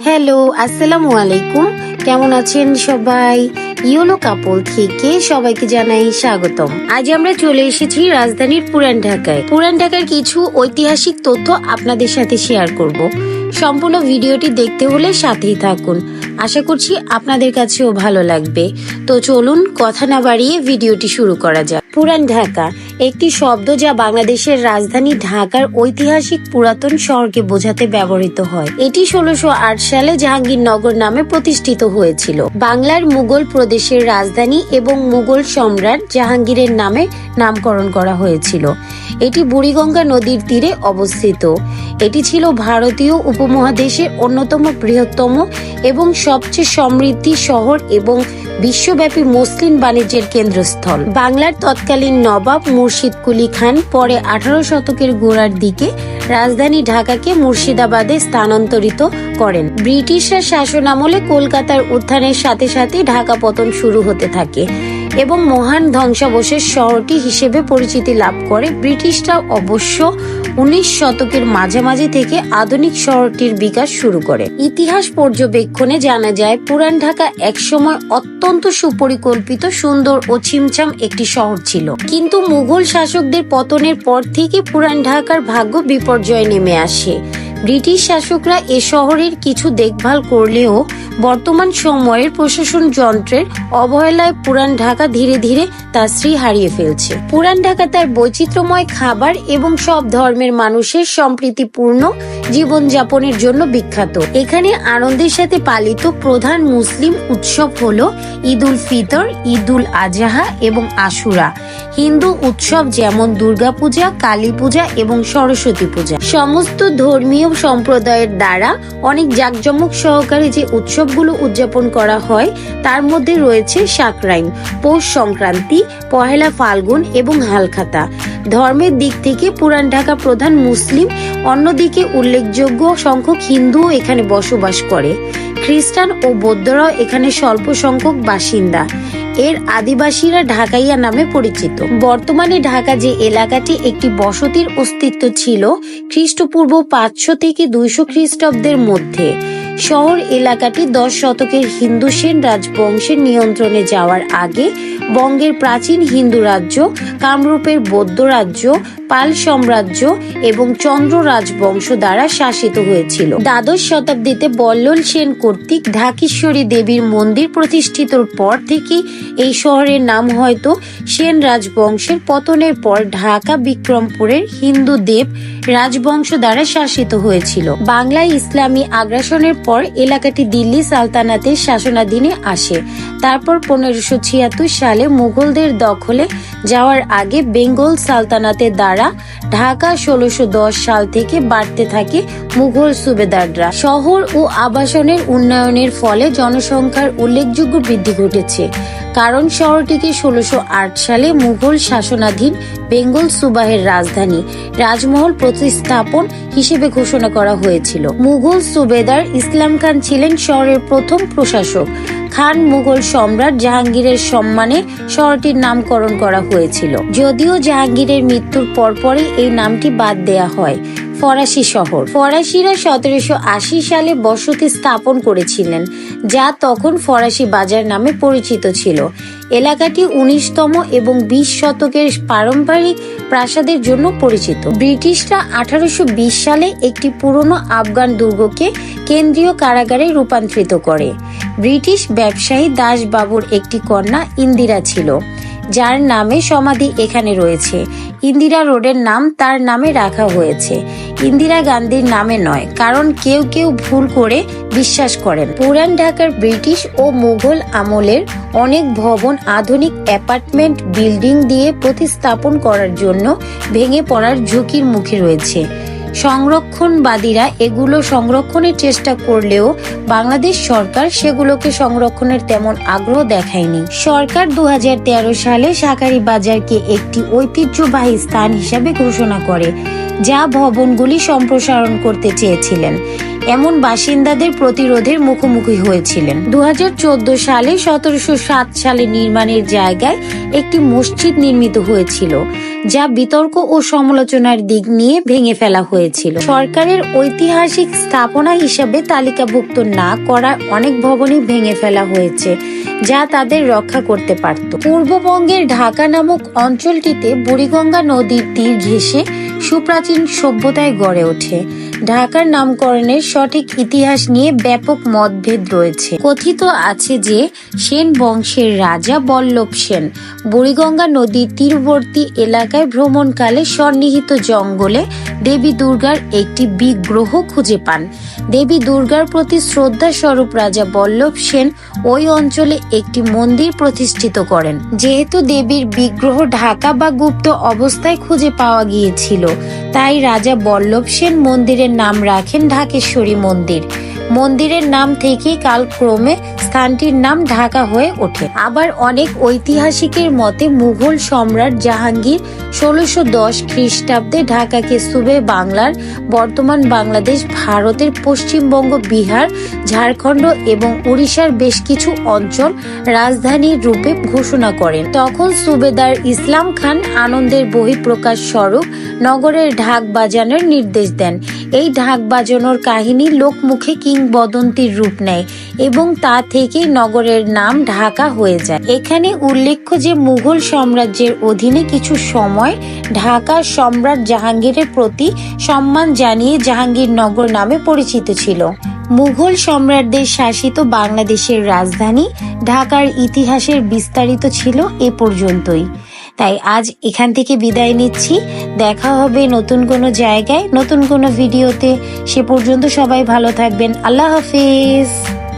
Hello আসসালামু আলাইকুম। কেমন আছেন সবাই? ইয়োলো কাপল থেকে সবাইকে জানাই স্বাগতম। আজ আমরা চলে এসেছি রাজধানীর পুরান ঢাকায়। পুরান ঢাকার কিছু ঐতিহাসিক তথ্য আপনাদের সাথে শেয়ার করব। সম্পূর্ণ ভিডিওটি দেখতে হলে সাথেই থাকুন। আশা করছি আপনাদের কাছেও ভালো লাগবে। তো চলুন, কথা না বাড়িয়ে ভিডিওটি শুরু করা যাক। পুরান ঢাকা, একটি শব্দ যা বাংলাদেশের রাজধানী ঢাকার ঐতিহাসিক পুরাতন শহরকে বোঝাতে ব্যবহৃত হয়। এটি ষোলোশো সালে জাহাঙ্গীরনগর নামে প্রতিষ্ঠিত হয়েছিল। বাংলার মুঘল প্রদেশের রাজধানী এবং মুঘল সম্রাট জাহাঙ্গীরের নামে নামকরণ করা হয়েছিল। এটি বুড়িগঙ্গা নদীর তীরে অবস্থিত। এটি ছিল ভারতীয় উপমহাদেশের অন্যতম বৃহত্তম এবং সবচেয়ে সমৃদ্ধি শহর এবং বিশ্বব্যাপী মুসলিম বাণিজ্যের কেন্দ্রস্থল। বাংলার তৎকালীন নবাব মুর্শিদ কুলি খান পরে আঠারো শতকের গোড়ার দিকে রাজধানী ঢাকাকে মুর্শিদাবাদে স্থানান্তরিত করেন। ব্রিটিশরা শাসন আমলে কলকাতার উত্থানের সাথে সাথে ঢাকা পতন শুরু হতে থাকে। এবং মহান ধ্বংসাবশেষ শহরটি হিসেবে পরিচিতি লাভ করে। ব্রিটিশরা অবশ্য উনিশ শতকের মাঝামাঝি থেকে আধুনিক শহরটির বিকাশ শুরু করে। ইতিহাস পর্যবেক্ষণে জানা যায়, পুরান ঢাকা একসময় অত্যন্ত সুপরিকল্পিত, সুন্দর ও ছিমছাম একটি শহর ছিল। কিন্তু মুঘল শাসকদের পতনের পর থেকে পুরান ঢাকার ভাগ্য বিপর্যয় নেমে আসে। ব্রিটিশ শাসকরা এ শহরের কিছু দেখভাল করলেও বর্তমান সময়ের প্রশাসন যন্ত্রের অবহেলায় পুরান ঢাকা ধীরে ধীরে তার শ্রী হারিয়ে ফেলছে। পুরান ঢাকা তার বৈচিত্র্যময় খাবার এবং সব ধর্মের মানুষের সম্প্রীতিপূর্ণ জীবনযাপনের জন্য বিখ্যাত। এখানে আনন্দের সাথে পালিত প্রধান মুসলিম উৎসব হলো ঈদ ফিতর ঈদ আজহা এবং আশুরা। হিন্দু উৎসব যেমন দুর্গাপূজা কালী পূজা এবং সরস্বতী পূজা। সমস্ত ধর্মীয় সম্প্রদায়ের দ্বারা অনেক জাঁকজমক সহকারে যে উৎসবগুলো উদযাপন করা হয়, তার মধ্যে রয়েছে সাকরাইন, পৌষ সংক্রান্তি, পহেলা ফাল্গুন এবং হালখাতা। ধর্মের দিক থেকে পুরান ঢাকা প্রধান মুসলিম, অন্যদিকে উল্লেখযোগ্য সংখ্যক হিন্দুও এখানে বসবাস করে। খ্রিস্টান ও বৌদ্ধরাও এখানে স্বল্প সংখ্যক বাসিন্দা। এর আদিবাসীরা ঢাকাইয়া নামে পরিচিত। বর্তমানে ঢাকা যে এলাকাটি একটি বসতির অস্তিত্ব ছিল, খ্রিস্টপূর্ব পাঁচশো থেকে দুইশো খ্রিস্টাব্দের মধ্যে। শহর এলাকাটি দশ শতকের হিন্দু সেন রাজবংশের নিয়ন্ত্রণে যাওয়ার আগে বঙ্গের প্রাচীন হিন্দু রাজ্য, কামরূপের বৌদ্ধ রাজ্য, পাল সাম্রাজ্য এবং চন্দ্র রাজবংশ দ্বারা শাসিত হয়েছিল। দ্বাদশ শতাব্দীতে বল্লল সেন কর্তৃক ঢাকেশ্বরী দেবীর মন্দির প্রতিষ্ঠিতর পর থেকে এই শহরের নাম হয়তো সেন রাজবংশের পতনের পর ঢাকা বিক্রমপুরের হিন্দু দেব রাজবংশ দ্বারা শাসিত হয়েছিল। বাংলায় ইসলামী আগ্রাসনের পর এলাকাটি দিল্লি সালতানাতের শাসনাধীনে আসে। তারপর পনেরোশো ছিয়াত্তর সালে মুঘলদের দখলে যাওয়ার আগে বেঙ্গল সালতানাতের দ্বারা ঢাকা ষোলোশো সাল থেকে বাড়তে থাকে মুঘল সুবেদাররা। শহর ও আবাসনের উন্নয়নের ফলে জনসংখ্যার উল্লেখযোগ্য বৃদ্ধি ঘটেছে। কারণ শহরটিকে ষোলোশো সালে মুঘল শাসনাধীন বেঙ্গল সুবাহের রাজধানী, রাজমহল প্রতিস্থাপন হিসেবে ঘোষণা করা হয়েছিল। মুঘল সুবেদার ইসলাম খান ছিলেন শহরের প্রথম প্রশাসক। খান মুঘল সম্রাট জাহাঙ্গীরের সম্মানে শহরটির নামকরণ করা হয়েছিল। যদিও জাহাঙ্গীরের মৃত্যুর পরপরই এই নামটি বাদ দেয়া হয়। ফরাসি শহর। ফরাসিরা সতেরোশো আশি সালে বসতি স্থাপন করেছিলেন, যা তখন ফরাসি বাজার নামে পরিচিত ছিল। এলাকাটি উনিশতম এবং বিশ শতকের পারম্পরিক প্রাসাদের জন্য পরিচিত। ব্রিটিশরা আঠারোশো বিশ সালে একটি পুরনো আফগান দুর্গকে কেন্দ্রীয় কারাগারে রূপান্তরিত করে। ব্রিটিশ ব্যবসায়ী দাসবাবুর একটি কন্যা ইন্দিরা ছিল, যার নামে সমাধি এখানে রয়েছে। ইন্দিরা রোডের নাম তার নামে রাখা হয়েছে। ইন্দিরা গান্ধীর নামে নয়, কারণ কেউ কেউ ভুল করে বিশ্বাস করেন। পুরান ঢাকার ব্রিটিশ ও মুঘল আমলের অনেক ভবন আধুনিক অ্যাপার্টমেন্ট বিল্ডিং দিয়ে প্রতিস্থাপন করার জন্য ভেঙে পড়ার ঝুঁকির মুখে রয়েছে। সংরক্ষণবাদীরা এগুলো সংরক্ষণের চেষ্টা করলেও বাংলাদেশ সরকার সেগুলোকে সংরক্ষণের তেমন আগ্রহ দেখায়নি। সরকার দু হাজার তেরো সালে শাকারি বাজারকে একটি ঐতিহ্যবাহী স্থান হিসাবে ঘোষণা করে। যা ভবনগুলি সম্প্রসারণ করতে চেয়েছিলেন। এমন বাসিন্দাদের প্রতিরোধের মুখোমুখি হয়েছিলেন। দু সালে সতেরোশো সাত সালে নির্মাণের জায়গায় একটি মসজিদ নির্মিত হয়েছিল, যা বিতর্ক ও সমালোচনার দিক নিয়ে ভেঙে ফেলা হয়েছিল। সরকারের ঐতিহাসিক স্থাপনা হিসাবে তালিকাভুক্ত না করা অনেক ভবনই ভেঙে ফেলা হয়েছে, যা তাদের রক্ষা করতে পারত। পূর্ববঙ্গের ঢাকা নামক অঞ্চলটিতে বুড়িগঙ্গা নদীর তীর ঘেঁষে সুপ্রাচীন সভ্যতায় গড়ে ওঠে। ঢাকার নামকরণের সঠিক ইতিহাস নিয়ে ব্যাপক মতভেদ রয়েছে। কথিত আছে যে, সেন বংশের রাজা বল্লভ সেন বুড়িগঙ্গা নদীর তীরবর্তী এলাকায় ভ্রমণকালে সন্নিহিত জঙ্গলে দেবী দুর্গার একটি বিগ্রহ খুঁজে পান। দেবী দুর্গার প্রতি শ্রদ্ধা স্বরূপ রাজা বল্লভ সেন ওই অঞ্চলে একটি মন্দির প্রতিষ্ঠিত করেন। যেহেতু দেবীর বিগ্রহ ঢাকা বা গুপ্ত অবস্থায় খুঁজে পাওয়া গিয়েছিল, তাই রাজা বল্লভ সেন মন্দিরের নাম রাখেন ঢাকেশ্বরী মন্দির। মন্দিরের নাম থেকেই কালক্রমে স্থানটির নাম ঢাকা হয়ে ওঠে। আবার অনেক ঐতিহাসিকের মতে মুঘল সম্রাট জাহাঙ্গীর ষোলোশো দশ খ্রিস্টাব্দে ঢাকাকে সুবে বাংলার বর্তমান বাংলাদেশ, ভারতের পশ্চিমবঙ্গ, বিহার, ঝাড়খণ্ড এবং উড়িষ্যার বেশ কিছু অঞ্চল রাজধানীর রূপে ঘোষণা করেন। তখন সুবেদার ইসলাম খান আনন্দের বহিঃপ্রকাশ স্বরূপ নগরের ঢাক বাজানোর নির্দেশ দেন। এই ঢাক বাজানোর কাহিনী লোকমুখে কিংবদন্তির রূপ নেয় এবং তা থেকেই নগরের নাম ঢাকা হয়ে যায়। এখানে উল্লেখ্য যে মুঘল সাম্রাজ্যের অধীনে কিছু সময় ঢাকার সম্রাট জাহাঙ্গীরের প্রতি সম্মান জানিয়ে জাহাঙ্গীরনগর নামে পরিচিত ছিল। মুঘল সম্রাটদের শাসিত বাংলাদেশের রাজধানী ঢাকার ইতিহাসের বিস্তারিত ছিল এ পর্যন্তই। তাই আজ এখান থেকে বিদায় নিচ্ছি। দেখা হবে নতুন কোনো জায়গায়, নতুন কোনো ভিডিওতে। সে পর্যন্ত সবাই ভালো থাকবেন। আল্লাহ হাফিজ।